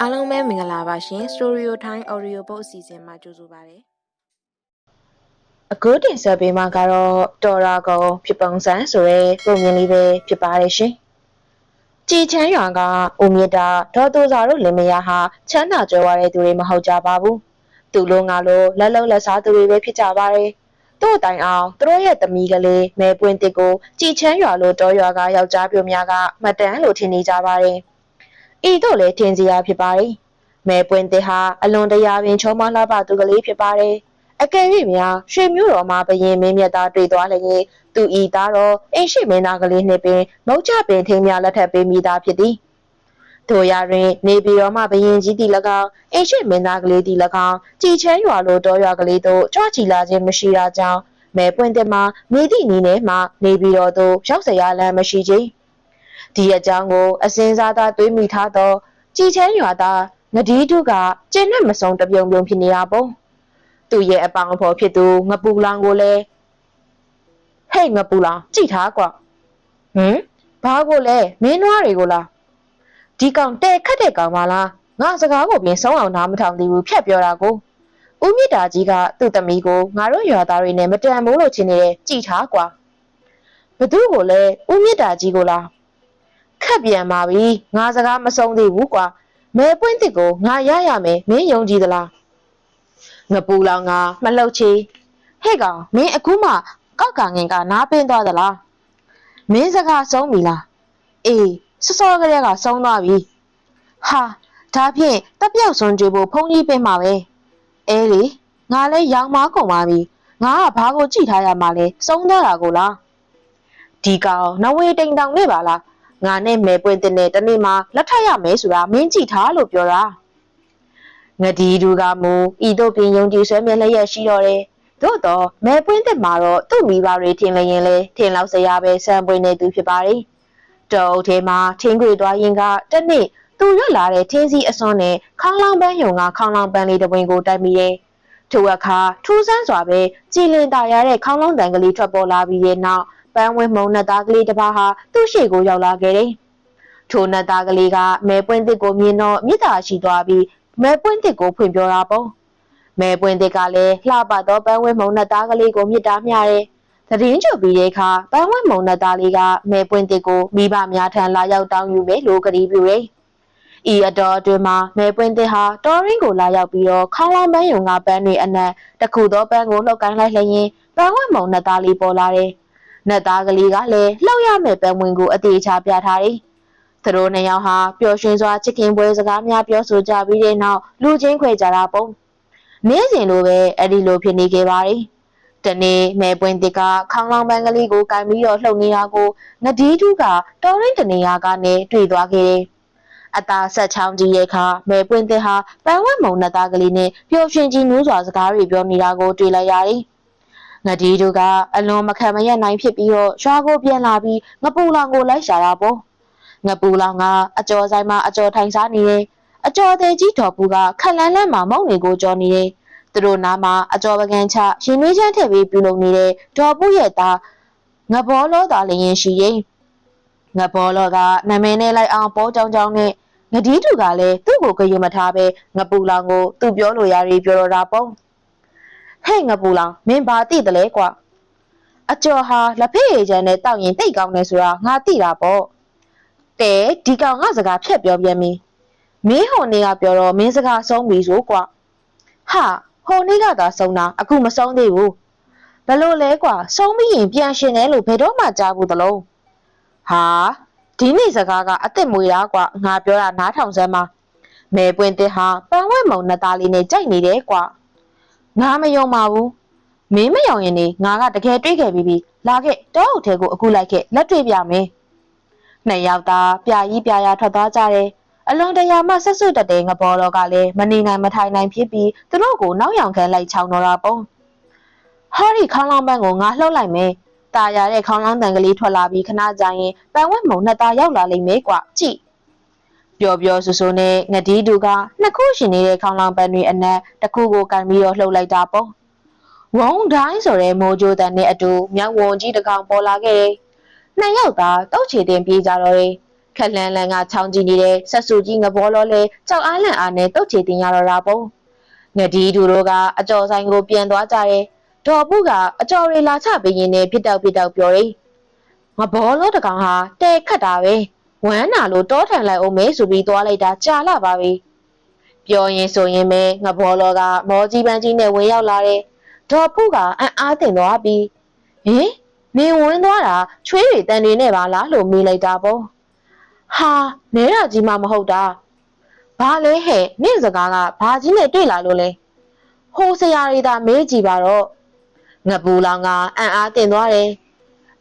အားလုံးပဲမင်္ဂလာပါရှင် Storio Time Audio Book အစီအစဉ်မှာကြိုဆိုပါရစေအခုတင်ဆက်ပေးမှာကတော့တော်ရာကုံဖြစ်ပုံစံဆိုရဲပုံမြင်လေးပဲဖြစ်ပါတယ်ရှင်။ကြည်ချမ်းရွာကဦးမြတ်တာဒေါ်သူစာတို့လင်မယားဟာချမ်းသာကြွယ်ဝတဲ့သူတွေမဟုတ်ကြပါဘူး။သူလိုငါလိုလက်လုံးလက်စားသူတွေပဲဖြစ်ကြပါတယ်။ တို့တိုင်အောင်သူတို့ရဲ့သမီးကလေးမဲပွင့်တစ်ကိုကြည်ချမ်းရွာလိုတော်ရွာကယောက်ျားပြိုများကမတန်းလို့ထင်နေကြပါတယ်။ဤတို့လည်းထင်စရာဖြစ်ပါတယ်။မဲပွင့်တစ်ဟာအလွန်တရာပင်ချုံမလှပသူကလေးဖြစ်ပါတယ်။အကယ်၍များရွှေမျိုးတော်မှာဘရင်မင်းမြတ်သားတွေ့သွားလျင်သူဤသားတော်အိမ်ရှိမင်းသားကလေးနှင့်ပင်မုတ်ချပင်ထင်းများလက်ထပ်ပေးမိသားဖြစ်သည် ထိုရာတွင်နေပြည်တော်မှဘရင်ကြီးသည်၎င်းအိမ်ရှိမင်းသားကလေးသည်၎င်းကြည်ချဲရွာလိုတောရွာကလေးတို့ကြွချီလာခြင်းမရှိတာကြောင့်မဲပွင့်တဲ့မှာမိသည့်နီးနဲ့မှနေပြည်တော်သို့ရောက်စရာလမ်းမရှိကြ။ဒီအကြောင်းကိုအစင်းစားသားတွေးမိထားသောကြည်ချဲရွာသားငဒီတုကကျင်းနဲ့မဆုံးတပြုံပြုံဖြစ်နေတာပေါ့။သူ့ရဲ့အပေါင်းအဖော်ဖြစ်သူငပူလောင်ကိုလည်းဟဲ့ငပူလောင်ကြည်ထားကွ။ဟင်ဘာကိုလဲမင်းနွားတွေကိုလား ဒီကောင်တဲ့ခတ်တဲ့ကောင်မလားငါစကားကိုပြင်ဆုံးအောင်နားမထောင်သေးဘူးဖြတ်ပြောတာကိုဦးမြင့်တာကြီးကသူ့သမီးကိုငါတို့ရွာသားတွေနဲ့မတန်ဘူးလို့ချင်းနေတယ်ကြည့်ထားကွာဘသူကိုလဲဦးမြင့်တာကြီးကိုလားခတ်ပြန်ပါပြီငါစကားမဆုံးသေးဘူးကွာမဲပွင့်တစ်ကိုငါရရမယ်မင်းယုံကြည်သလားငပူလောင်ကမလှုပ်ချေဟဲ့ကောင်မင်းအခုမှကောက်ကငင်ကနားပင်းသွားသလားမင်းစကားဆုံးပြီလားအေး စောစောကလေးကဆုံးသွားပြီဟာဒါဖြင့်တက်ပြောက်စွန်ကြွေဖို့ဖုန်ကြီးပင်းမှာပဲအဲလေငါလဲရောင်မားကုန်ပါပြီငါကဘာကိုကြည့်ထားရမှာလဲဆုံးသွားတာကိုလားဒီကောင်နဝေတိန်တောင်နေပါလားငါနဲ့မဲပွင့်တဲ့နဲ့တနေ့မှလက်ထပ်ရမယ်ဆိုတာမင်းကြည့်ထားလို့ပြောတာငဒီဒူကမူဤတို့ပင်ယုံကြည်ဆွဲမြဲလျက်ရှိတော့တယ်။သို့တော့မဲပွင့်တဲ့မှာတော့သူ့မိဘတွေထင်လျင်လဲထင်လောက်စရာပဲစံပွင့်နေသူဖြစ်ပါလေ။ တောအုပ်ထဲမှာထင်းခွေသွားရင်ကတနေ့သူရွတ်လာတဲ့ထင်းစီအစွန်းနဲ့ခေါင်းလောင်းပန်းယုံကခေါင်းလောင်းပန်းလေးတစ်ပွင့်ကိုတိုက်မိတယ်။ထိုအခါထူးဆန်းစွာပဲကြည်လင်တာရတဲ့ခေါင်းလောင်းတန်ကလေးထွက်ပေါ်လာပြီးတဲ့နောက်ပန်းဝင်းမုံနဲ့သားကလေးတစ်ပါးဟာသူ့ရှေ့ကိုရောက်လာခဲ့တယ်။ထိုနဲ့သားကလေးကမဲပွင့်တစ်ကိုမြင်တော့မြစ်တာရှိသွားပြီးမဲပွင့်တစ်ကိုဖွင့်ပြောတာပေါ့မဲပွင့်တစ်ကလည်းလှပသောပန်းဝဲမုံနဲ့သားကလေးကိုမြစ်တာမျှတယ် သတင်းချုပ်ပြီးတဲ့အခါပန်းဝဲမုံနဲ့သားလေးကမဲပွင့်တစ်ကိုမိဘများထံလာရောက်တောင်းယူမယ်လို့ကတိပြုတယ်ဤအတော်အတွင်းမှာမဲပွင့်တစ်ဟာတော်ရင်းကိုလာရောက်ပြီးတော့ခေါင်းလောင်းပန်းယုံကပန်းတွေအနက်တစ်ခုသောပန်းကိုလှုပ်ကိုင်းလိုက်လျင်ပန်းဝဲမုံနဲ့သားလေးပေါ်လာတယ်နတ်သားကလေးကလည်းလှောက်ရမဲ့ပန်းဝင်ကိုအသေးချာပြထားတယ်သူတို့နှစ်ယောက်ဟာပျော်ရွှင်စွာချစ်ခင်ပွဲစကားများပြောဆိုကြပြီးတဲ့နောက်လူချင်းခွဲကြတာပုံနေ့စဉ်လိုပဲအဲ့ဒီလိုဖြစ်နေခဲ့ပါတယ် တနေ့မဲပွင့်တစ်ကခေါင်းလောင်းပန်းကလေးကိုကင်ပြီးတော့လှုပ်နေတာကိုငဒီးတူးကတော်ရင်းတနေရာကနေတွေ့သွားခဲ့တယ်အသာဆက်ချောင်းကြီးရဲ့ခါမဲပွင့်တစ်ဟာပန်းဝဲမုံနှစ်သားကလေးနဲ့ပျော်ရွှင်ကြီးနူးစွာစကားတွေပြောနေတာကိုတွေ့လိုက်ရတယ်ငဒီးတူကအလွန်မခံမရနိုင်ဖြစ်ပြီးတော့ရွာကိုပြန်လာပြီးငပူလောင်ကိုလိုက်ရှာတာပေါ့ငပူလောင်ကအကျော်ဆိုင်မှာအကျော်ထိုင်စားနေတယ်။အကျော်သေးကြီးတော်ပူကခက်လန်းလန်းမှာမုံတွေကိုကြော်နေတယ်။ သူတို့နားမှာအကျော်ပကံချရင်နှွေးချမ်းထည့်ပြီးပြုလုပ်နေတဲ့ဒေါ်ပူရဲ့သားငဘောလောသားလည်းရင်ရှိရင်ငဘောလောကနာမည်နဲ့လိုက်အောင်ပေါ်ကြောင်ကြောင်နဲ့ငဒီးတူကလည်းသူ့ကိုကြွမထားပဲငပူလောင်ကိုသူ့ပြောလို့ရရီပြောတော့တာပေါ့ဟဲ့ငပူလောင်မင်းဘာသိတယ်လဲကွာအကျော်ဟာလက်ဖက်ရည်ချမ်းနဲ့တောက်ရင်တိတ်ကောင်းတယ်ဆိုတာငါသိတာပေါ့တဲဒီကောင်ကစကားဖြတ်ပြောပြန်ပြီမင်းဟိုနေ့ကပြောတော့မင်းစကားဆုံးပြီဆိုကွာဟာ ဟိုနေ့ကသာဆုံးတာအခုမဆုံးသေးဘူးဘယ်လိုလဲကွာဆုံးပြီးရင်ပြန်ရှင်တယ်လို့ဘယ်တော့မှကြားဘူးသလုံးဟာဒီနေ့စကားကအစ်စ်မွေတာကွာငါပြောတာနားထောင်စမ်းပါမဲပွင့်တစ်ဟာပန်းဝဲမုံနှစ်သားလေးနဲ့ကြိုက်နေတယ်ကွာငါမယုံပါဘူးမင်းမယုံရင်နေငါကတကယ်တွေးခဲ့ပြီးပြီလာခဲ့တောအုပ်ထဲကိုအခုလိုက်ခဲ့လက်တွေ့ပြမယ်နှစ်ယောက်သားပြာကြီးပြာရထွက်သွားကြတယ်။ အလွန်တရာမှဆက်စွတ်တက်တဲ့ငဘောတော်ကလည်းမနေနိုင်မထိုင်နိုင်ဖြစ်ပြီးသူတို့ကိုနောက်ယောင်ခံလိုက်ချောင်းတော့တာပေါ့။ဟောဒီခေါင်းလောင်းပန်းကိုငါလှုပ်လိုက်မယ်။ตาရတဲ့ခေါင်းလောင်းတန်ကလေးထွက်လာပြီးခဏကြာရင်ပန်ဝက်မုံနှစ်သားရောက်လာလိမ့်မယ်ကွ။ကြည့်။ပျော်ပျော်ဆူဆူနဲ့ငဒီတူကနှစ်ခုရှင်နေတဲ့ခေါင်းလောင်းပန်းတွေအနက်တစ်ခုကိုကန်ပြီးတော့လှုပ်လိုက်တာပေါ့။ဝုံတိုင်းဆိုတဲ့မိုးကြိုးတန်နဲ့အတူမြောက်ဝုံကြီးတစ်ကောင်ပေါ်လာခဲ့တယ်။နှစ်ယောက်သာတောက်ချေတင်ပြေးကြတော့တယ် ခက်လန်းလန်းကချောင်းကြည့်နေတဲ့ဆက်ဆူကြီးငဘောလောလဲကြောက်အားလန့်အားနဲ့တုတ်ချေတင်ရတော့တာပေါ့ငဒီသူတို့ကအကြော်ဆိုင်ကိုပြန်သွားကြတယ်ဒေါ်ပုကအကြော်ရီလာချပေးရင်လည်းဖြစ်တော့ဖြစ်တော့ပြောတယ်ငဘောလောတကောင်ဟာတဲခတ်တာပဲဝမ်းနာလို့တောထန်လိုက်အောင်မဲဆိုပြီးသွားလိုက်တာကြာလာပါပြီပြောရင်ဆိုရင်ပဲငဘောလောကမောကြီးပန်းကြီးနဲ့ဝင်ရောက်လာတယ်ဒေါ်ပုကအံ့အားတင်သွားပြီးဟင်မင်းဝင်သွားတာချွေးတွေတန်တွေနဲ့ပါလားလို့မေးလိုက်တာပေါ့ ဟာနဲရကြီးမှမဟုတ်တာဘာလဲဟဲ့နင့်စကားကဘာကြီးနဲ့တွေ့လာလို့လဲဟိုဆရာတွေသာမေးကြည့်ပါတော့ငပူလောင်ကအံ့အားတင်သွားတယ်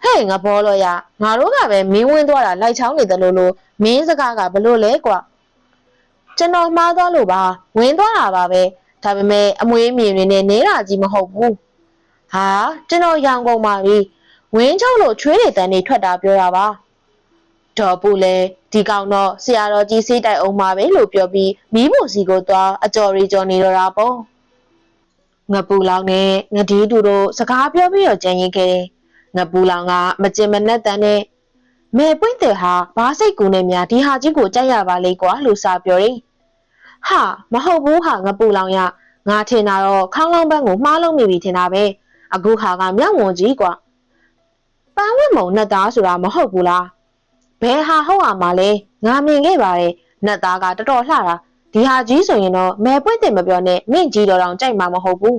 ဟဲ့ငဘောလို့ရငါတို့ကပဲမင်းဝင်သွားတာလိုက်ချောင်းနေတယ်လို့လို့မင်းစကားကဘလို့လဲကွာကျွန်တော်မှားသွားလို့ပါဝင်သွားတာပါပဲဒါပေမဲ့အမွေးမြင်တွေနဲ့နဲတာကြီးမဟုတ်ဘူးဟာကျွန်တော်ရောင်ကုန်ပါပြီဝင်းချုံလို့ချွေးတွေတန်နေထွက်တာပြောတာပါ ဒေါ်ပူလည်းဒီကောင်တော့ဆရာတော်ကြီးစေးတိုက်အောင်ပါပဲလို့ပြောပြီးမီးဖို့စီကိုသွားအကြော်ရီကြော်နေတော့တာပေါ့ငပူလောင်နဲ့ငဒီတူတို့စကားပြောပြီးတော့ကြံရင်ခဲ့တယ်ငပူလောင်ကမကျင်မနဲ့တန်နဲ့မေပွင့်တဲ့ဟာဘာစိတ်ကူနဲ့များဒီဟာကြီးကိုကြိုက်ရပါလေကွာလို့စာပြောတယ်ဟာမဟုတ်ဘူးဟာငပူလောင်ရငါထင်တာတော့ခေါင်းလောင်းပန်းကိုမှားလုံးမိပြီထင်တာပဲအခုခါကမြောက်ဝန်ကြီးကွာပန်းဝတ်မုံနဲ့သားဆိုတာမဟုတ်ဘူးလား ဘယ်ဟာဟုတ်ရမှာလဲငါမြင်ခဲ့ပါတယ်နဲ့သားကတော်တော်လှတာဒီဟာကြီးဆိုရင်တော့မဲပွင့်တင်မပြောနဲ့မင့်ကြီးတော်တောင်ကြိုက်မှာမဟုတ်ဘူး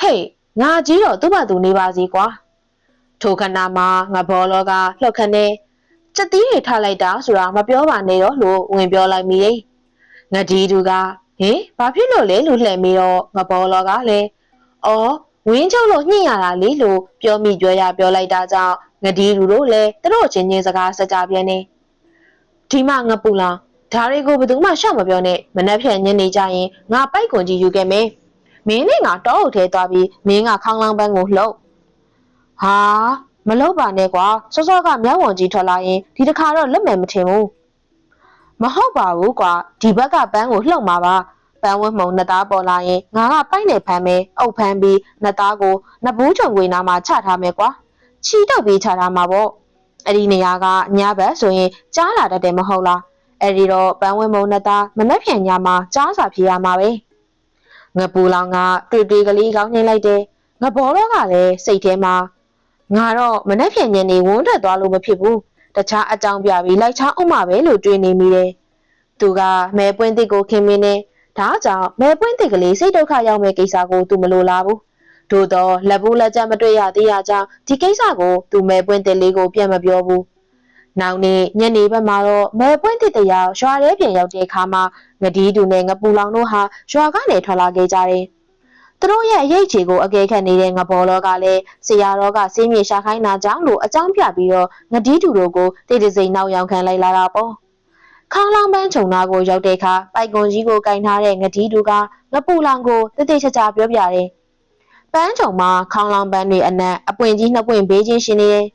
ဟေးငါကြီးတော့သူ့ဘာသူနေပါစီကွာထိုခဏမှာငါဘောလောကလှုပ်ခနဲ့စက်တီးတွေထားလိုက်တာဆိုတာမပြောပါနဲ့တော့လို့ဝင်ပြောလိုက်မိတယ်ငါဒီသူကဟင်ဘာဖြစ်လို့လဲလို့လှည့်မိတော့ငါဘောလောကလည်းအော်ဝင်းချုပ်လို့ညှိရတာလေလို့ပြောမိကြွရပြောလိုက်တာကြောင့် ငဒီလူတို့လည်းသူတို့ချင်းချင်းစကားစကြပြန်နေဒီမှငပူလာဒါတွေကိုဘယ်သူမှရှောက်မပြောနဲ့မနှက်ဖြန်ညနေကြရင်ငါပိုက်ကွန်ကြီးယူခဲ့မယ်မင်းနဲ့ငါတောအုပ်ထဲသွားပြီးမင်းကခေါင်းလောင်းပန်းကိုလှုပ်ဟာမလှုပ်ပါနဲ့ကွာစောစောကမြောက်ဝန်ကြီးထွက်လာရင်ဒီတစ်ခါတော့လက်မယ်မထင်ဘူးမဟုတ်ပါဘူးကွာဒီဘက်ကပန်းကိုလှုပ်မှာပါပန်းဝတ်မှုံနှစ်သားပေါ်လာရင်ငါကပိုက်နေဖမ်းမယ်အုပ်ဖမ်းပြီးနှစ်သားကိုနှစ်ဘူးချုံခွေနာမှာချထားမယ်ကွာ ချီတော့ပြီးချထားမှာပေါ့အဲ့ဒီနေရာကညဘက်ဆိုရင်ကြားလာတတ်တယ်မဟုတ်လားအဲ့ဒီတော့ပန်းဝတ်မှုံနှစ်သားမနှက်ဖြန်ညမှာကြားစာဖြစ်ရမှာပဲငပူလောင်ကတွေ့တွေ့ကလေးကောင်းနေလိုက်တယ်ငဘောတော့ကလည်းစိတ်ထဲမှာငါတော့မနှက်ဖြန်ညနေဝန်းထွက်သွားလို့မဖြစ်ဘူးတခြားအကြောင်းပြပြီးလိုက်ချအောင်မှာပဲလို့တွေးနေမိတယ်သူကမဲပွင့်တစ်ကိုခင်မင်းနေဒါကြောင့်မဲပွင့်တစ်ကလေးစိတ်ဒုက္ခရောက်မဲ့ကိစ္စကိုသူမလိုလားဘူး သို့တော့လက်ဘူးလက်ချက်မတွေ့ရသေးရကြောင်းဒီကိစ္စကိုသူမဲပွင့်တစ်လေးကိုပြန်မပြောဘူးနောက်နေ့ညနေဘက်မှာတော့မဲပွင့်တစ်တယောက်ရွာထဲပြန်ရောက်တဲ့အခါမှာငဒီတူနဲ့ငပူလောင်တို့ဟာရွာကနေထွက်လာခဲ့ကြတယ်သူတို့ရဲ့အရေးချေကိုအကဲခတ်နေတဲ့ငဘောလောကလည်းဆရာတော်ကစင်းမြေရှာခိုင်းတာကြောင့်လို့အကြောင်းပြပြီးတော့ငဒီတူတို့ကိုတိတ်တစိမ့်နောက်ရောက်ခံလိုက်လာတာပေါ့ခေါင်းလောင်းပန်းခြုံသားကိုရောက်တဲ့အခါပိုက်ကွန်ကြီးကိုကင်ထားတဲ့ငဒီတူကငပူလောင်ကိုတိတ်တိတ်ချာချာပြောပြတယ် ပန်းခြုံမှာခေါင်းလောင်းပန်းတွေအနက်အပွင့်ကြီးနှစ်ပွင့်ဘေးချင်းရှင်နေတယ်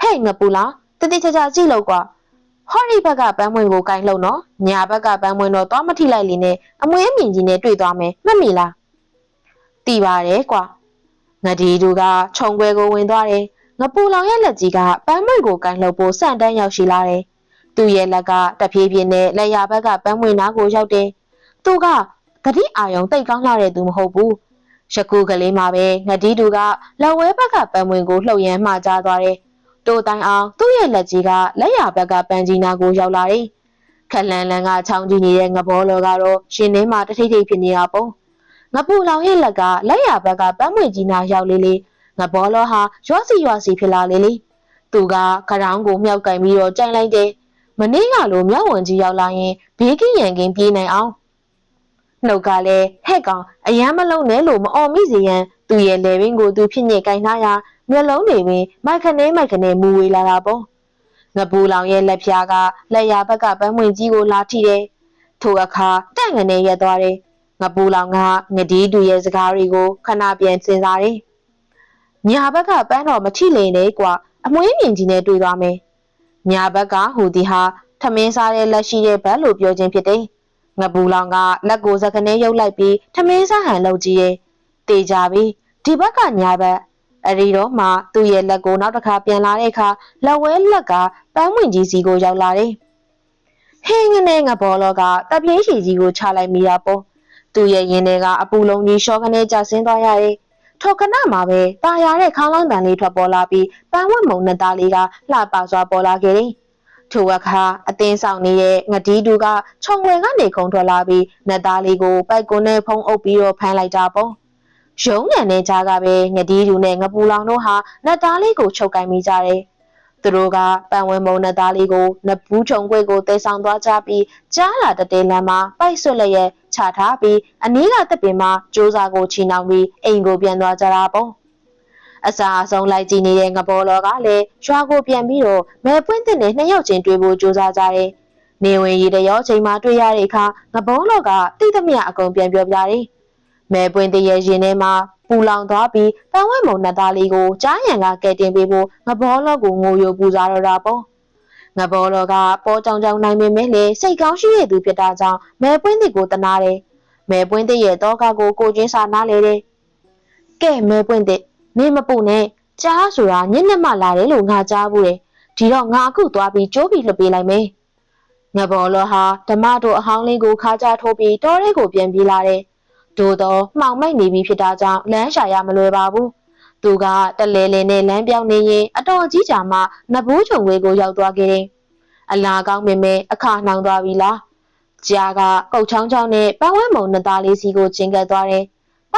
ဟဲ့ငပူလောင်တိတ်တိတ်ချာချာကြည့်လို့ကွာဟော်ဒီဘက်ကပန်းမွင်ကိုကင်လို့နော်ညာဘက်ကပန်းမွင်တော့သွားမထိလိုက်လေနဲ့အမွေးမြင်ကြီးနဲ့တွေ့သွားမယ်မှတ်မိလားတီးပါတယ်ကွာငဒီတူကခြုံခွဲကိုဝင်သွားတယ်ငပူလောင်ရဲ့လက်ကြီးကပန်းမွင်ကိုကင်လို့ပိုစန့်တန်းရောက်ရှိလာတယ်သူ့ရဲ့လက်ကတဖြည်းဖြည်းနဲ့လက်ရဘက်ကပန်းမွင်နာကိုရောက်တယ်သူကဂတိအာယုံတိတ်ကောင်းလာတဲ့သူမဟုတ်ဘူး ရကူကလေးမှာပဲငဒီတူကလက်ဝဲဘက်ကပန်းမွင်ကိုလှုပ်ရမ်းမှကြားသွားတယ်တိုတိုင်အောင်သူ့ရဲ့လက်ကြီးကလက်ရဘက်ကပန်းကြီးနာကိုရောက်လာတယ်ခက်လန်လန်ကချောင်းကြည့်နေတဲ့ငဘောလောကတော့ရှင်ထဲမှာတထိတ်ထိတ်ဖြစ်နေတာပေါ့ငပူလောင်ရဲ့လက်ကလက်ရဘက်ကပန်းမွေကြီးနာရောက်လေးလေးငဘောလောဟာရွာစီရွာစီဖြစ်လာလေးလေးသူကခရောင်းကိုမြောက်ကင်ပြီးတော့ကြိုင်လိုက်တယ်မနေ့ကလိုမြောက်ဝင်ကြီးရောက်လာရင်ဘေးကင်းရန်ကင်းပြေးနိုင်အောင် နှုတ်ကလည်းဟဲ့ကောင်အယမ်းမလုံးနဲ့လို့မအော်မိစေရန်သူ့ရဲ့လေဘင်းကိုသူဖြစ်ညစ်ကင်ထားရာမျက်လုံးတွေပင်မိုက်ခနဲမိုက်ခနဲမူဝေလာတာပေါ့ငပူလောင်ရဲ့လက်ဖြားကလက်ရဘက်ကပန်းမွင်ကြီးကိုလာထိတယ်ထိုအခါတန့်ငနေရက်သွားတယ်ငပူလောင်ကငဒီတူရဲ့စကားတွေကိုခဏပြန်စဉ်းစားတယ်ညာဘက်ကပန်းတော်မထိလေနဲ့ကွာအမွှေးမြင်ကြီးနဲ့တွေ့သွားမယ်ညာဘက်ကဟူဒီဟာထမင်းစားတဲ့လက်ရှိတဲ့ဘက်လို့ပြောခြင်းဖြစ်တယ် ငပူလောင်ကလက်ကိုစကနဲရုပ်လိုက်ပြီးထမင်းစားဟန်လုပ်ကြည့်ရဲ့တေကြပြီဒီဘက်ကညာဘက်အရီတော့မှသူ့ရဲ့လက်ကိုနောက်တစ်ခါပြန်လာတဲ့အခါလက်ဝဲလက်ကပန်းဝင်ကြီးစီကိုရောက်လာတယ်။ဟင်းငနဲ့ငဘောလောကတပ်ပြင်းရှည်ကြီးကိုချလိုက်မိတာပေါ့။သူ့ရဲ့ရင်ထဲကအပူလုံးကြီးရှော့ခနဲ့ကျဆင်းသွားရတယ်။ထိုခဏမှာပဲตาရတဲ့ခေါင်းလောင်းတန်လေးထွက်ပေါ်လာပြီးပန်းဝတ်မုံနှစ်သားလေးကလှပစွာပေါ်လာခဲ့တယ်။ ထိုအခါအသင်းဆောင်နေတဲ့ငတီးတူကခြုံဝဲကနေခုံထွက်လာပြီးနှစ်သားလေးကိုပိုက်ကွန်းနဲ့ဖုံးအုပ်ပြီးတော့ဖမ်းလိုက်တာပေါ့။ရုံးငံတဲ့ကြားကပဲငတီးတူနဲ့ငပူလောင်တို့ဟာနှစ်သားလေးကိုချုပ်ကင်မိကြတယ်။သူတို့ကပန်ဝင်မုံနှစ်သားလေးကိုနဘူးချုံခွေကိုတဲဆောင်သွားကြပြီးကြားလာတတဲလမ်းမှာပိုက်ဆွတ်လျက်ချထားပြီးအနီးကတပ်ပင်မှာစူးစာကိုချီနှောင်ပြီးအိမ်ကိုပြန်သွားကြတာပေါ့ အစာအဆုံးလိုက်ကြည့်နေတဲ့ငဘောလောကလည်းရွာကိုပြန်ပြီးတော့မဲပွင့်တဲ့နဲ့နှစ်ယောက်ချင်းတွေ့ဖို့စူးစမ်းကြတယ်။နေဝင်ရီတရောချိန်မှာတွေ့ရတဲ့အခါငဘောလောကတိတ်သမျှအကုန်ပြန်ပြောပြတယ်။မဲပွင့်တဲ့ရဲ့ရင်ထဲမှာပူလောင်သွားပြီးတန်ဝဲမုံနှစ်သားလေးကိုကြားရံကကဲတင်ပေးဖို့ငဘောလောကိုငိုယိုပူစားတော့တာပေါ့။ငဘောလောကပေါ်ကြောင်ကြောင်နိုင်ပေမဲ့လေစိတ်ကောင်းရှိတဲ့သူဖြစ်တာကြောင့်မဲပွင့်တဲ့ကိုတနာတယ်။မဲပွင့်တဲ့ရဲ့တော့ကကိုကိုချင်းစာနားလေတယ်။ကဲမဲပွင့်တဲ့ နေမပူနဲ့ကြားဆိုတာညနေမှလာတယ်လို့ငါကြားဘူးတယ်ဒီတော့ငါအခုသွားပြီးကြိုးပြီးလှပေးလိုက်မယ်ငဘော်လောဟာဓမ္မတို့အဟောင်းလေးကိုခါကြထိုးပြီးတောထဲကိုပြန်ပြေးလာတယ်ဒို့တော့မှောင်မိုက်နေပြီဖြစ်တာကြောင့်လမ်းရှာရမလွယ်ပါဘူးသူကတလဲလဲနဲ့လမ်းပြောင်းနေရင်အတော်ကြီးကြာမှနဘိုးချုံဝေးကိုရောက်သွားခဲ့တယ်အလားကောင်းမင်းမဲအခါနှောင်သွားပြီလားကြားကကုတ်ချောင်းချောင်းနဲ့ပန်းဝဲမုံနှစ်သားလေးစီကိုကျင်ကပ်သွားတယ်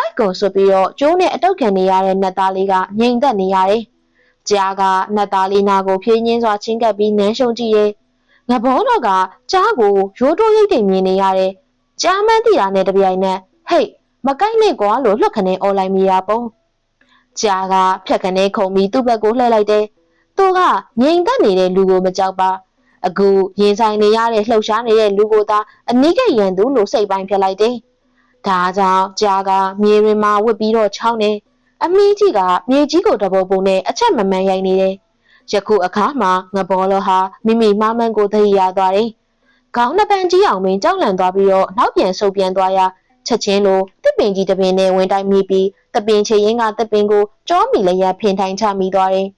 ပိုက်ကုံဆွပြီးတော့ကျိုးနဲ့အတုတ်ခံနေရတဲ့နတ်သားလေးကငြိမ်သက်နေရတယ်။ကြားကနတ်သားလေးနာကိုဖြင်းညင်းစွာချင်းကပ်ပြီးနန်းရှုံကြည့်ရဲ့။ငဘောတော့ကကြားကိုရိုးတိုးရိတ်တိမ်မြင်နေရတယ်။ကြားမှန်းသိတာနဲ့တပြိုင်နက်ဟိတ်မကိုက်နဲ့ကွာလို့လှက်ခနဲ့អော်လိုက်မိရပုံ။ကြားကဖြက်ခနဲ့ခုံပြီးသူ့ဘက်ကိုလှည့်လိုက်တယ်။သူကငြိမ်သက်နေတဲ့လူကိုမကြောက်ပါ။အခုရင်ဆိုင်နေရတဲ့လှုပ်ရှားနေတဲ့လူကိုသာအနိကရန်သူလို့စိတ်ပိုင်းဖြစ်လိုက်တယ်။ ဒါကြောင့်ကြားကမြေရင်မှာဝစ်ပြီးတော့ချောင်းနေအမီးကြီးကမြေကြီးကိုတဘောပုံနဲ့အချက်မမှန်ရိုက်နေတယ်။ယခုအခါမှာငဘောလောဟာမိမိမမန်းကိုသတိရသွားတယ်။ခေါင်းနှစ်ပန်းကြီးအောင်ပင်ကြောက်လန့်သွားပြီးတော့နောက်ပြန်ဆုပ်ပြန်သွားရာချက်ချင်းလိုတစ်ပင်ကြီးတစ်ပင်နဲ့ဝင်တိုက်မိပြီးတပင်ချေရင်ကတပင်ကိုကြောမိလျက်ဖင်ထိုင်ချမိသွားတယ်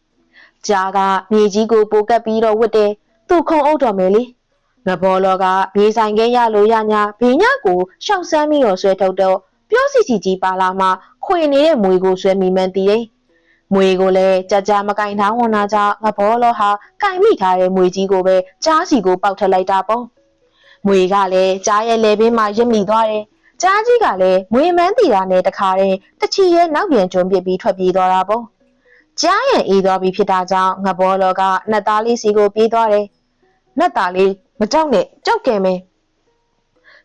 ။ကြားကမြေကြီးကိုပိုကပ်ပြီးတော့ဝတ်တယ်။သူ့ခုံအုပ်တော်မယ်လေ။ ငဘောလောကဘေးဆိုင်ခဲရလို့ရညာဘေးညကိုရှောက်ဆမ်းပြီးတော့ဆွဲထုတ်တော့ပြောစီစီကြီးပါလာမှခွေနေတဲ့မွေကိုဆွဲမိမှန်းတည်တယ်။မွေကိုလည်းကြကြမကင်ထားဝန်နာကြောင့်ငဘောလောဟာကင်မိထားတဲ့မွေကြီးကိုပဲကြားစီကိုပေါက်ထက်လိုက်တာပေါ့။မွေကလည်းကြားရဲ့လေပင်မှာရစ်မိသွားတယ်။ကြားကြီးကလည်းမွေမန်းတီတာနဲ့တခါတည်းတချီရဲ့နောက်ပြန်ကျွန်းပစ်ပြီးထွက်ပြေးသွားတာပေါ့။ကြားရန်အေးသွားပြီဖြစ်တာကြောင့်ငဘောလောကနှစ်သားလေးစီကိုပြေးသွားတယ်။နှစ်သားလေး မကြောက်နဲ့ကြောက်ကဲမယ်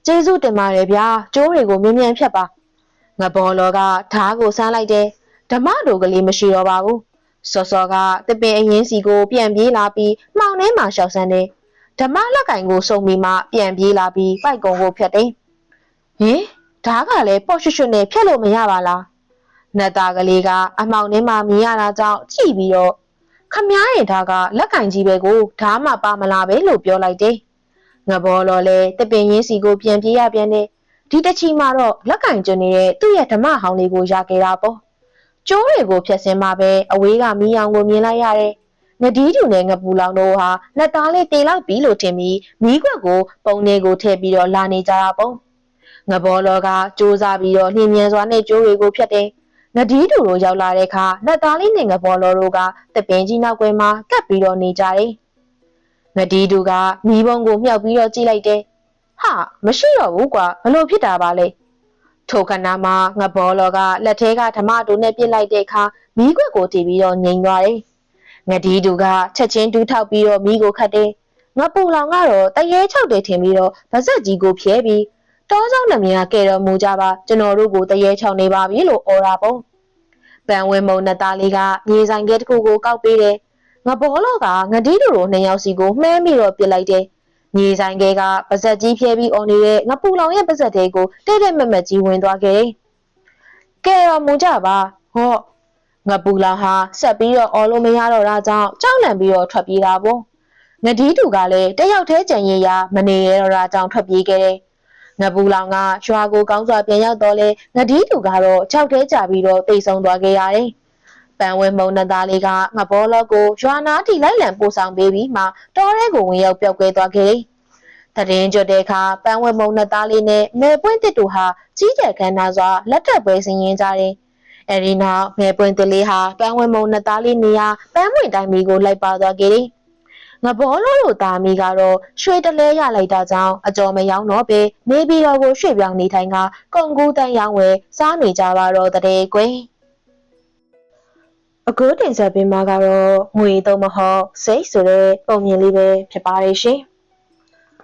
ကျေးဇူးတင်ပါတယ်ဗျာကျိုးတွေကိုမြ мян ဖြတ်ပါငဘောလောကဓားကိုဆန်းလိုက်တယ်ဓမ္မတို့ကလေးမရှိတော့ပါဘူးစောစောကတပင်အရင်စီကိုပြန်ပြေးလာပြီးမှောင်ထဲမှာရှောက်ဆန်းတယ်ဓမ္မလက်ကင်ကိုစုံပြီးမှပြန်ပြေးလာပြီးပိုက်ကုံကိုဖြတ်တယ်ဟင်ဓားကလည်းပေါ့ရွှွှွနဲ့ဖြတ်လို့မရပါလားနတ်သားကလေးကအမောင်ထဲမှာမြင်ရတာကြောင့်ကြည့်ပြီးတော့ ခမားရဲ့ဓာကလက်ကင်ကြီးပဲကိုဓာမှပါမလာပဲလို့ပြောလိုက်တယ်ငဘောလော်လဲတပင်ရင်းစီကိုပြန်ပြေးရပြန်တယ်ဒီတချီမှာတော့လက်ကင်ကျွနေတဲ့သူ့ရဲ့ဓမ္မဟောင်းလေးကိုရခဲ့တာပေါ့ကျိုးတွေကိုဖြတ်စင်းမှာပဲအဝေးကမီးအောင်ကိုမြင်လိုက်ရတယ်ငဒီးတူနဲ့ငပူလောင်တို့ဟာလက်သားလေးတေလောက်ပြီလို့ထင်ပြီးမီးခွက်ကိုပုံနေကိုထည့်ပြီးတော့လာနေကြတာပေါ့ငဘောလောကစူးစားပြီးတော့နှင်းမြန်စွာနဲ့ကျိုးတွေကိုဖြတ်တယ် ငဒီးတူတို့ရောက်လာတဲ့အခါလက်သားလေးနဲ့ငဘောလောတို့ကတပင်ကြီးနောက်ကွယ်မှာကပ်ပြီးတော့နေကြတယ်ငဒီတူကမီးပုံးကိုမြှောက်ပြီးတော့ကြည့်လိုက်တယ်။ဟာမရှိတော့ဘူးကွာဘလို့ဖြစ်တာပါလဲ။ထိုခဏမှာငဘောလောကလက်ထဲကဓမ္မတူနဲ့ပြစ်လိုက်တဲ့အခါမီးခွက်ကိုတီးပြီးတော့ငိန်သွားတယ်။ငဒီတူကချက်ချင်းတူးထောက်ပြီးတော့မီးကိုခတ်တယ်။ငပူလောင်ကတော့တရေချောက်တယ်ထင်ပြီးတော့ဗစက်ကြီးကိုဖြဲပြီး တောဆောင်နှမကကဲတော်မူကြပါကျွန်တော်တို့ကိုတရေချောက်နေပါပြီလို့អော်တာပေါ့။ပန်ဝင်းမုံနှစ်သားလေးကမြေဆိုင်ကဲတစ်ခုကိုကောက်ပေးတယ်။ငဘောလောကငတိတူတို့နှစ်ယောက်စီကိုမှန်းပြီးတော့ပြစ်လိုက်တယ်။ညီဆိုင်ကဲကပါဇက်ကြီးဖြဲပြီးအော်နေတဲ့ငပူလောင်ရဲ့ပါဇက်တွေကိုတိတ်တိတ်မက်မက်ကြီးဝင်သွားခဲ့။ကဲတော့မူကြပါဟော့ငပူလောင်ဟာဆက်ပြီးတော့အော်လို့မရတော့တာကြောင့်ကြောက်လန့်ပြီးတော့ထွက်ပြေးတာပေါ့။ငဒီတူကလည်းတယောက်တည်းကြံရည်ရမနေရတော့တာကြောင့်ထွက်ပြေးခဲ့တယ်။ ငပူလောင်ကရွာကိုကောင်းစွာပြန်ရောက်တော့လေငဒီတူကတော့ကြောက်တဲကြပြီးတော့တိတ်ဆုံးသွားခဲ့ရတယ်။ပန်ဝဲမုံနသားလေးကငဘောလောကိုရွာနာတီလိုက်လံပို့ဆောင်ပေးပြီးမှတောထဲကိုဝင်ရောက်ပြောက်ကွဲသွားခဲ့တယ်။တရင်ကြတဲ့အခါပန်ဝဲမုံနသားလေးနဲ့မဲပွင့်တစ်တို့ဟာကြီးကျယ်ခမ်းနားစွာလက်ထပ်ပွဲဆင်ရင်ကြတယ်။အဲဒီနောက်မဲပွင့်တစ်လေးဟာပန်ဝဲမုံနသားလေးနေရာပန်းဝင်တိုင်းမီကိုလိုက်ပါသွားခဲ့တယ်။ ငဘောလိုလိုသားမီကတော့ရွှေတလဲရလိုက်တာကြောင့်အကျော်မယောင်းတော့ပဲနေပြီးတော့ကိုရွှေ့ပြောင်းနေထိုင်ကကုံကူးတန်းရောင်းဝယ်စားနေကြပါတော့တဲ့ကွယ်အခုတင်ဆက်ပေးမှာကတော့ငွေတော့မဟုတ်စိတ်ဆိုတဲ့ပုံမြင်လေးပဲဖြစ်ပါတယ်ရှင်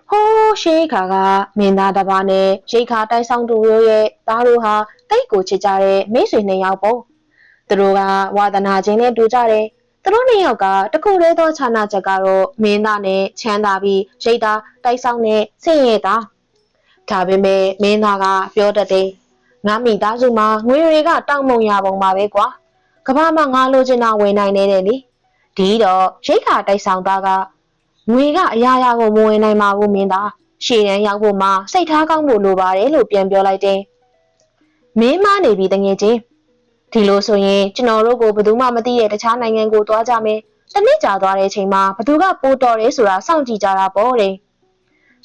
ဟိုးရှေးခါကမင်းသားတစ်ပါးနဲ့ရိတ်ခါတိုက်ဆောင်သူတို့ရဲ့သားတို့ဟာတိတ်ကိုချစ်ကြတဲ့မိတ်ဆွေနှစ်ယောက်ပေါ့သူတို့ကဝါသနာချင်းနဲ့တူကြတယ် သူတို့နှစ်ယောက်ကတခုတည်းသောခြားနာချက်ကတော့မင်းသားနဲ့ချမ်းသာပြီးရိတ်သားတိုက်ဆောင်နဲ့ဆင့်ရဲတာဒါပေမဲ့မင်းသားကပြောတတ်တယ်ငါမိသားစုမှာငွေတွေကတောင်းမုံရပုံပါပဲကွာကဘာမှငါလိုချင်တာဝင်နိုင်နေတယ်လေဒီတော့ရိတ်ခါတိုက်ဆောင်သားကငွေကအရာရာကိုမဝင်နိုင်ပါဘူးမင်းသားရှေ့တန်းရောက်ဖို့မှစိတ်ထားကောင်းဖို့လိုပါတယ်လို့ပြန်ပြောလိုက်တယ်မင်းမနေပြီတငယ်ချင်း ဒီလိုဆိုရင်ကျွန်တော်တို့ကိုဘယ်သူမှမသိတဲ့တခြားနိုင်ငံကိုသွားကြမယ်တနစ်ကြာသွားတဲ့အချိန်မှာဘသူကပိုးတော်တယ်ဆိုတာစောင့်ကြည့်ကြတာပေါ့တဲ့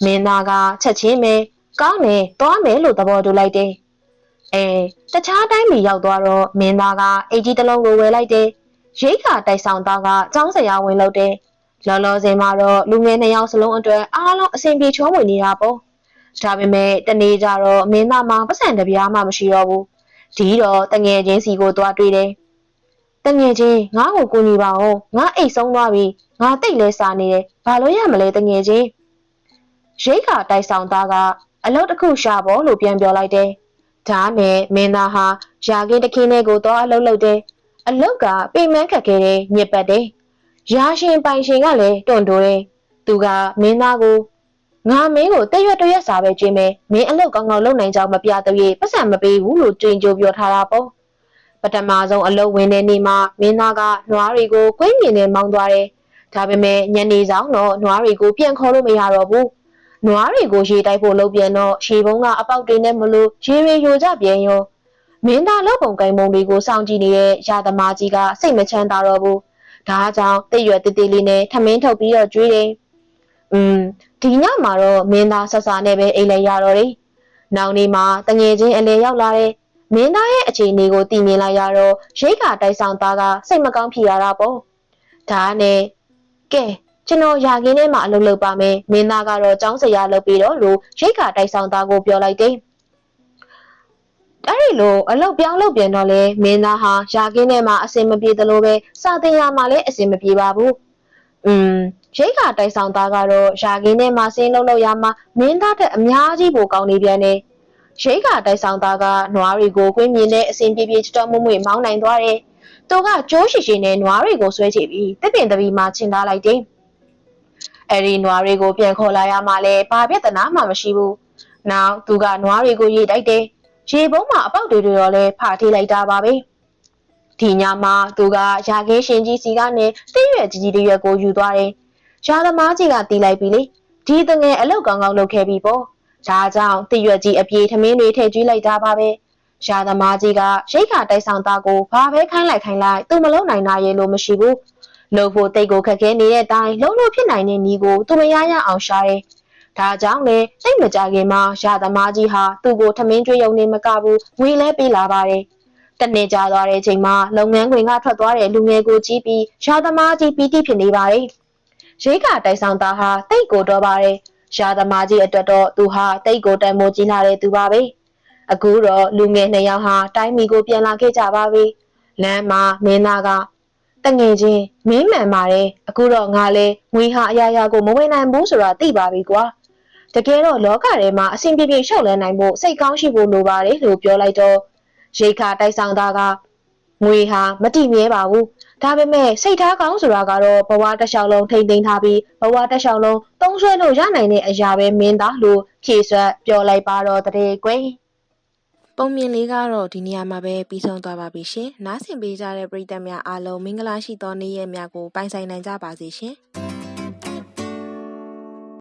မင်းသားကချက်ချင်းပဲကောင်းတယ်သွားမယ်လို့သဘောတူလိုက်တယ်အဲတခြားတိုင်းပြည်ရောက်သွားတော့မင်းသားကအိတ်ကြီးတစ်လုံးကိုဝယ်လိုက်တယ်ရိတ်ခါတိုက်ဆောင်သားကចောင်းစရာဝင်လုပ်တယ်လော်လော်စင်မှာတော့လူငယ်နှစ်ယောက်စလုံးအတွက်အားလုံးအဆင်ပြေချောဝင်နေတာပေါ့ဒါပေမဲ့တနေ့ကျတော့မင်းသားမှာပတ်စံတပြားမှမရှိတော့ဘူး ဒီတော့တငယ်ချင်းစီကိုသွားတွေ့တယ်တငယ်ချင်းငါ့ကိုကူညီပါဦးငါအိတ်ဆုံးသွားပြီငါတိတ်လဲစားနေတယ်ဘာလို့ရမလဲတငယ်ချင်းရိတ်ခါတိုက်ဆောင်သားကအလုပ်တစ်ခုရှာဖို့လို့ပြန်ပြောလိုက်တယ်ဒါနဲ့မင်းသားဟာယာကင်းတခင်းလေးကိုတော့အလုပ်လုပ်တယ်အလုပ်ကပိမန်းခက်ခဲတယ်ညစ်ပတ်တယ်ရာရှင်ပိုင်ရှင်ကလည်းတွန့်တိုးတယ်သူကမင်းသားကို ငါမင်းကိုတက်ရွက်တရက်စာပဲကြည့်မယ်မင်းအလုပ်ကောင်းကောင်းလုပ်နိုင်ကြောင်းမပြတော့ရပတ်စံမပေးဘူးလို့ကြွင်ကြိုပြောထားတာပေါ့ပထမဆုံးအလုပ်ဝင်တဲ့နေ့မှာမင်းသားကနွားတွေကိုကွင်းမြင်နဲ့မောင်းသွားတယ်ဒါပေမဲ့ညနေဆောင်တော့နွားတွေကိုပြန်ခေါ်လို့မရတော့ဘူးနွားတွေကိုရေတိုက်ဖို့လုပ်ပြန်တော့ရှေဘုံကအပေါက်တွေနဲ့မလို့ရေရေယိုကြပြန်ရောမင်းသားလောက်ပုံကိုင်ပုံတွေကိုစောင့်ကြည့်နေတဲ့ရာသမားကြီးကစိတ်မချမ်းသာတော့ဘူးဒါကြောင့်တိတ်ရွယ်တေးသေးလေးနဲ့ထမင်းထုတ်ပြီးတော့ကျွေးတယ်။อืม ဒီညမှာတော့မင်းသားဆက်စာနဲ့ပဲအိမ်လဲရတော့တယ်။နောက်နေ့မှာတငယ်ချင်းအလဲရောက်လာတဲ့မင်းသားရဲ့အခြေအနေကိုသိမြင်လိုက်ရတော့ရိတ်ခါတိုက်ဆောင်သားကစိတ်မကောင်းဖြစ်ရတာပေါ့။ဒါနဲ့ကဲကျွန်တော်ယာကင်းထဲမှာအလုပ်လုပ်ပါမယ်။မင်းသားကတော့ចောင်းစရာလုပ်ပြီးတော့လို့ရိတ်ခါတိုက်ဆောင်သားကိုပြောလိုက်တယ်။အဲ့ဒီလိုအလုတ်ပြောင်းလုပ်ပြန်တော့လေမင်းသားဟာယာကင်းထဲမှာအစင်မပြေသလိုပဲစာတင်ရမှာလည်းအစင်မပြေပါဘူး။ อืมရိတ်ခါတိုက်ဆောင်သားကတော့ယာကင်းထဲမှာစင်းလုံးလို့ရမှာမင်းသားတဲ့အများကြီးပိုကောင်းနေပြန်တယ်။ရိတ်ခါတိုက်ဆောင်သားကနွားတွေကိုကွင်းမြင်တဲ့အစင်ပြေပြေချတော်မွမွေမောင်းနိုင်သွားတယ်။သူကကြိုးရှိရှိနဲ့နွားတွေကိုဆွဲချပြီးတစ်ပင်တပီမှာချင်ထားလိုက်တယ်။အဲဒီနွားတွေကိုပြန်ခေါ်လာရမှလည်းဘာပြဿနာမှမရှိဘူး။နောက်သူကနွားတွေကိုရေတိုက်တယ်။ရေပုံးမှာအပေါက်တွေတွေတော့လဲဖာထိလိုက်တာပါပဲ။ ဒီညမှာသူကရာခဲရှင်ကြီးစီကနေတိရွယ်ကြီးကြီးတရွယ်ကိုယူသွားတယ်။ရာသမားကြီးကတီးလိုက်ပြီလေ။ဒီတငယ်အလောက်ကောင်းကောင်းလုပ်ခဲ့ပြီပေါ့။ဒါကြောင့်တိရွယ်ကြီးအပြေထမင်းတွေထည့်ကျွေးလိုက်တာပါပဲ။ရာသမားကြီးကရိတ်ခါတိုက်ဆောင်သားကိုဘာပဲခိုင်းလိုက်ခိုင်းလိုက်သူမလုံနိုင်တာရဲ့လို့မရှိဘူး။လုံဖို့တိတ်ကိုခက်ခဲနေတဲ့အတိုင်းလုံလို့ဖြစ်နိုင်တဲ့နီးကိုသူမရရအောင်ရှာတယ်။ဒါကြောင့်လေတိတ်မကြခင်မှာရာသမားကြီးဟာသူ့ကိုထမင်းကျွေးရုံနဲ့မကဘူးငွေလဲပေးလာပါတယ်။ တနေ့ကြာသွားတဲ့အချိန်မှာလုပ်ငန်းခွင်ကထွက်သွားတဲ့လူငယ်ကိုကြည့်ပြီးရာသမားကြီးပီတိဖြစ်နေပါတယ်။ရိတ်ခါတိုက်ဆောင်သားဟာတိတ်ကိုတော့ပါတယ်။ရာသမားကြီးအတွက်တော့သူဟာတိတ်ကိုတန်မိုးကြီးလာတဲ့သူပါပဲ။အခုတော့လူငယ်နှစ်ယောက်ဟာတိုင်းမီကိုပြန်လာခဲ့ကြပါပြီ။လမ်းမှာမင်းသားကတငယ်ချင်းမင်းမှန်ပါတယ်အခုတော့ငါလဲငွေဟာအရာရာကိုမဝင်နိုင်ဘူးဆိုတာသိပါပြီကွာတကယ်တော့လောကထဲမှာအဆင်ပြေပြေရှောက်လဲနိုင်ဖို့စိတ်ကောင်းရှိဖို့လိုပါတယ်လို့ပြောလိုက်တော့ ရိခါတိုက်ဆောင်သားကငွေဟာမတိမြဲပါဘူးဒါပေမဲ့စိတ်ထားကောင်းဆိုတာကတော့ဘဝတစ်လျှောက်လုံးထိမ့်သိမ်းထားပြီးဘဝတစ်လျှောက်လုံးသုံးဆွဲလို့ရနိုင်တဲ့အရာပဲမင်းသားလို့ဖြည့်ဆွတ်ပြောလိုက်ပါတော့တဲ့ကွယ်ပုံမြင်လေးကတော့ဒီနေရာမှာပဲပြီးဆုံးသွားပါပြီရှင်။နားဆင်ပေးကြတဲ့ပရိသတ်များအားလုံးမင်္ဂလာရှိသောနေ့ရက်များကိုပိုင်ဆိုင်နိုင်ကြပါစေရှင်။